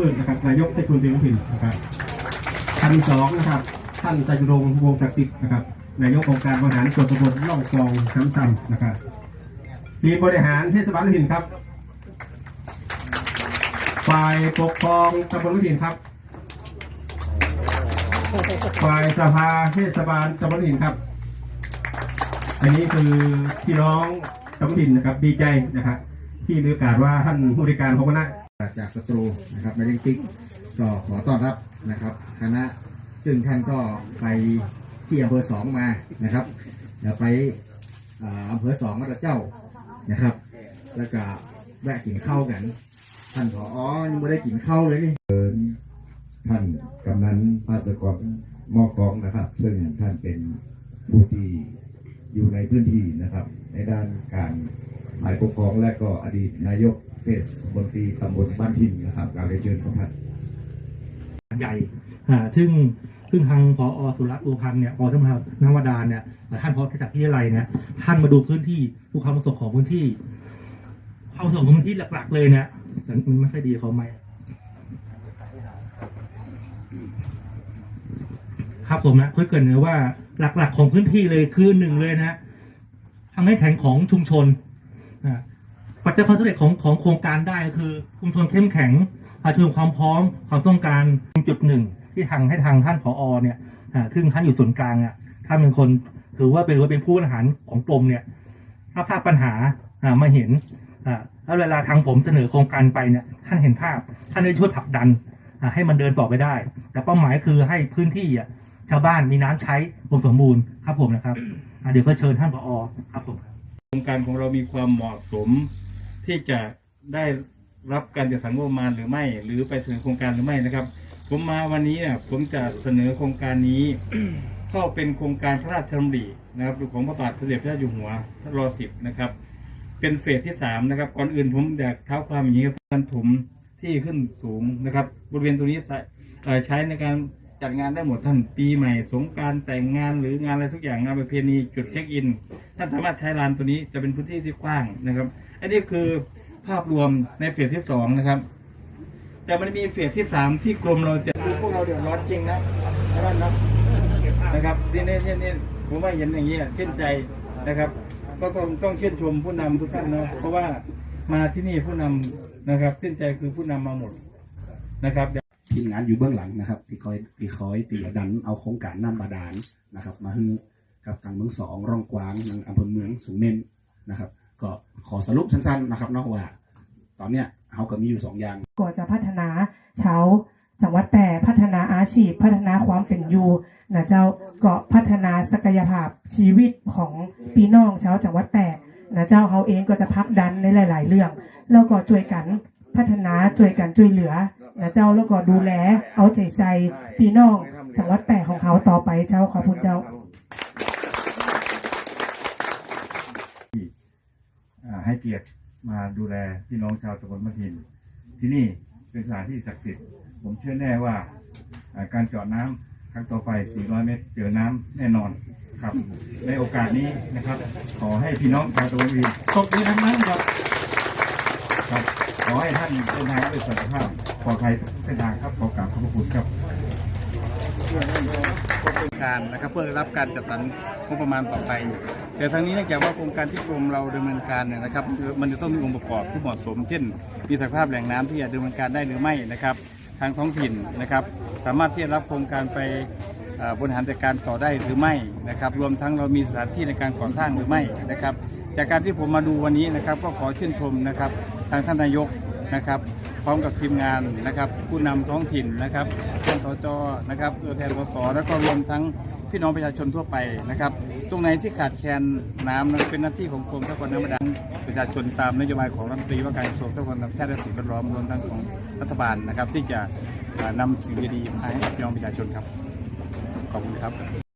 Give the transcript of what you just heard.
พืชนะครับนายกเทศมนตรีท้องถิ่นนะครับท่านที่สองนะครับ ท่านสัจรงค์วงศักดิ์สิทธิ์นะครับนายกองค์การบริหารส่วนตำบลล่องกองน้ำซ้ำนะครับทีมบริหารเทศบาลท้องถิ่นครับฝ่ายปกครองตำบลท้องถิ่นครับฝ่ายสภาเทศบาลตำบลท้องถิ่นครับ อันนี้คือพี่น้องตำบลถิ่นนะครับดีใจนะครับที่มีโอกาสว่าท่านผู้บริการของคณะ จากสตรูนะครับในเรื่องติ๊กก็ขอต้อนรับนะครับ คณะซึ่งท่านก็ไปที่อำเภอสองมานะครับเดี๋ยวไปอำเภอสองมัตเจ้านะครับ แล้วก็แวะกินข้าวกัน ท่านผอยังไม่ได้กินข้าวเลยนี่ท่านกำนันภาสกรมอกองนะครับ ซึ่งท่านเป็นผู้ที่อยู่ในพื้นที่นะครับ ในด้านการ ฝ่ายปกครองและก็อดีตนายกเทศมนตรีตำบลบ้านทินนะครับการเรียนเชิญของท่านใหญ่อ่าซึ่งซึ่งทางพอสุรตุพันธ์เนี่ยพอท่านนวดานเนี่ยท่านพอจากที่อะไรเนี่ยท่านมาดูพื้นที่ดูความประสงค์ของพื้นที่ความประสงค์ของพื้นที่หลัก ๆ เลยเนี่ยมันไม่ค่อยดีเขาไหมครับผมนะเพื่อเกรินเลยว่าหลัก ๆ ของพื้นที่เลยคือหนึ่งเลยนะทางให้แข็งของชุมชน ปัจจัยความสำเร็จของของโครงการได้ก็คือชุมชนเข้มแข็งอาถึงความพร้อมความต้องการจุดหนึ่งที่ทางให้ทางท่านผอเนี่ยซึ่งท่านอยู่ส่วนกลางอะท่านเป็นคนถือว่าเป็นว่าเป็นผู้บริหารของกรมเนี่ยถ้าทราบปัญหาอ่ามาเห็นอ่าแล้วเวลาทางผมเสนอโครงการไปเนี่ยท่านเห็นภาพท่านได้ช่วยผลักดันอ่าให้มันเดินต่อไปได้ แต่เป้าหมายคือให้พื้นที่อะชาวบ้านมีน้ำใช้สมบูรณ์ครับผมนะครับอ่าเดี๋ยวก็เชิญท่านผอครับผม โครงการของเรามีความเหมาะสมที่จะได้รับการจัดสรรงบประมาณหรือไม่ หรือไปถึงโครงการหรือไม่นะครับ ผมมาวันนี้เนี่ยผมจะเสนอโครงการนี้ เข้าเป็นโครงการพระราชดำรินะครับของพระบาทสมเด็จพระเจ้าอยู่หัวท่านรอสิบนะครับ เป็นเฟสที่สามนะครับ ก่อนอื่นผมอยากเท้าความอย่างนี้ครับการถมที่ขึ้นสูงนะครับ บริเวณตรงนี้ใช้ในการ จัดงานได้หมดท่านปีใหม่สงการแต่งงานหรืองานอะไรทุกอย่างงานประเพณีจุดเช็คอินท่านสามารถใช้ลานตัวนี้จะเป็นพื้นที่ที่กว้างนะครับ อันนี้คือภาพรวมในเฟสที่สองนะครับ แต่มันมีเฟสที่สามที่กรมเราจะพวกเราเดือดร้อนจริงนะท่านนะนะครับนี่นี่นี่นี่ผมว่าเห็นอย่างนี้อะชื่นใจนะครับ ก็ต้องต้องชื่นชมผู้นำทุกท่านนะเพราะว่ามาที่นี่ผู้นำนะครับชื่นใจคือผู้นำมาหมดนะครับ ทีมงานอยู่เบื้องหลังนะครับที่คอยที่คอยตีละดันเอาโครงการน้ำบาดาลนะครับ มาฮือกับทางเมืองสองร่องกวางทางอำเภอเมืองสูงเน้นนะครับ ก็ขอสรุปสั้นๆนะครับนอกว่า ตอนเนี้ยเขาก็มีอยู่สองอย่างก็จะพัฒนาเชาจังหวัดแปรพัฒนาอาชีพ พัฒนาความเป็นอยู่นะเจ้าก็พัฒนาศักยภาพชีวิตของพี่น้องชาวจังหวัดแปรนะเจ้าเขาเองก็จะพักดันในหลาย ๆ เรื่อง แล้วก็ช่วยกันพัฒนาช่วยกันช่วยเหลือ นะเจ้าแล้วก็ดูแล เอาใจใส่พี่น้องจังหวัดแปรของเขาต่อไปเจ้าขอบคุณเจ้าอ่าให้เกียรติมาดูแลพี่น้องชาวตำบลมะทิน ที่นี่เป็นสถานที่ศักดิ์สิทธิ์ ผมเชื่อแน่ว่าอ่าการเจาะน้ำครั้งต่อไป 400 เมตร เจอน้ำแน่นอนครับ ในโอกาสนี้นะครับ ขอให้พี่น้องชาวตำบลมะทินโชคดีทั้งนั้นครับ ครับ ขอให้ท่านเดินทางด้วยสุขภาพ ปลอดภัยเส้นทางครับขอกราบขอบพระคุณครับการนะครับเพื่อรับการจัดสรรงบประมาณต่อไป แต่ทางนี้เนื่องจากว่าโครงการที่กรมเราดำเนินการเนี่ยนะครับ มันจะต้องมีองค์ประกอบที่เหมาะสม เช่น มีสภาพแหล่งน้ำที่จะดำเนินการได้หรือไม่นะครับ ทางท้องถิ่นนะครับ สามารถที่จะรับโครงการไปบริหารจัดการต่อได้หรือไม่นะครับ รวมทั้งเรามีสถานที่ในการก่อสร้างหรือไม่นะครับ จากการที่ผมมาดูวันนี้นะครับ ก็ขอชื่นชมนะครับ ทางท่านนายกนะครับ พร้อมกับทีมงานนะครับ ผู้นำท้องถิ่นนะครับท่านสจนะครับตัวแทนสสแล้วก็รวมทั้งพี่น้องประชาชนทั่วไปนะครับ ตรงไหนที่ขาดแคลนน้ำนั้นเป็นหน้าที่ของกรมทรัพยากรน้ำบาดาลประชาชนตามนโยบายของรัฐมนตรีว่าการกระทรวงทรัพยากรน้ำแท้และสิ่งแวดล้อมรวมทั้งของรัฐบาลนะครับ ที่จะอ่านำสิ่งดีๆมาให้พี่น้องประชาชนครับขอบคุณครับ